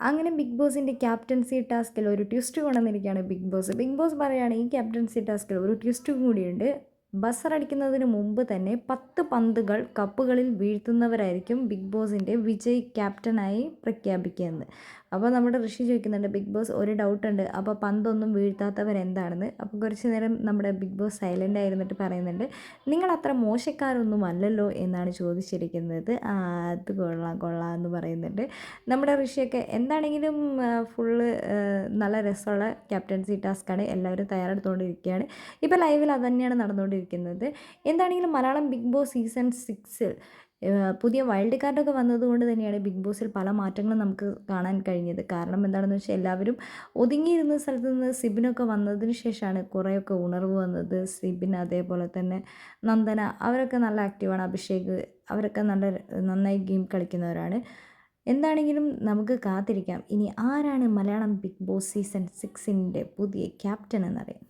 അങ്ങനെ ബിഗ് ബോസിന്റെ ക്യാപ്റ്റൻസി ടാസ്കിൽ ഒരു ട്വിസ്റ്റ് കൊണ്ടുവന്നിരിക്കുകയാണ് ബിഗ് ബോസ് ബിഗ് ബോസ് പറയുകയാണ് ഈ ക്യാപ്റ്റൻസി ടാസ്കിൽ ഒരു ട്വിസ്റ്റും കൂടിയുണ്ട്. ബസറടിക്കുന്നതിന് മുമ്പ് തന്നെ പത്ത് പന്തുകൾ കപ്പുകളിൽ വീഴ്ത്തുന്നവരായിരിക്കും ബിഗ് ബോസിന്റെ വിജയ് ക്യാപ്റ്റനായി പ്രഖ്യാപിക്കുന്നത്. അപ്പോൾ നമ്മുടെ ഋഷി ചോദിക്കുന്നുണ്ട് ബിഗ് ബോസ് ഒരു ഡൗട്ടുണ്ട് അപ്പോൾ പന്തൊന്നും വീഴ്ത്താത്തവർ എന്താണെന്ന് അപ്പോൾ കുറച്ച് നേരം നമ്മുടെ ബിഗ് ബോസ് സൈലന്റ് ആയിരുന്നിട്ട് പറയുന്നുണ്ട് നിങ്ങൾ അത്ര മോശക്കാരൊന്നും അല്ലല്ലോ എന്നാണ് ചോദിച്ചിരിക്കുന്നത്. അത് കൊള്ളാം കൊള്ളാം എന്ന് പറയുന്നുണ്ട്. നമ്മുടെ ഋഷിയൊക്കെ എന്താണെങ്കിലും ഫുള്ള് നല്ല രസമുള്ള ക്യാപ്റ്റൻസി ടാസ്ക്കാണ് എല്ലാവരും തയ്യാറെടുത്തുകൊണ്ടിരിക്കുകയാണ്. ഇപ്പോൾ ലൈവിൽ അത് തന്നെയാണ് നടന്നുകൊണ്ടിരിക്കുന്നത്. എന്താണെങ്കിലും മലയാളം ബിഗ് ബോസ് സീസൺ സിക്സിൽ പുതിയ വൈൽഡ് കാർഡൊക്കെ വന്നതുകൊണ്ട് തന്നെയാണ് ബിഗ് ബോസിൽ പല മാറ്റങ്ങളും നമുക്ക് കാണാൻ കഴിഞ്ഞത്. കാരണം എന്താണെന്ന് വെച്ചാൽ എല്ലാവരും ഒതുങ്ങിയിരുന്ന സ്ഥലത്ത് നിന്ന് സിബിനൊക്കെ വന്നതിന് ശേഷമാണ് കുറേയൊക്കെ ഉണർവ് വന്നത്. സിബിൻ അതേപോലെ തന്നെ നന്ദന അവരൊക്കെ നല്ല ആക്റ്റീവാണ് അഭിഷേക് അവരൊക്കെ നല്ല നന്നായി ഗെയിം കളിക്കുന്നവരാണ്. എന്താണെങ്കിലും നമുക്ക് കാത്തിരിക്കാം. ഇനി ആരാണ് മലയാളം ബിഗ് ബോസ് സീസൺ സിക്സിന്റെ പുതിയ ക്യാപ്റ്റൻ എന്നറിയാം.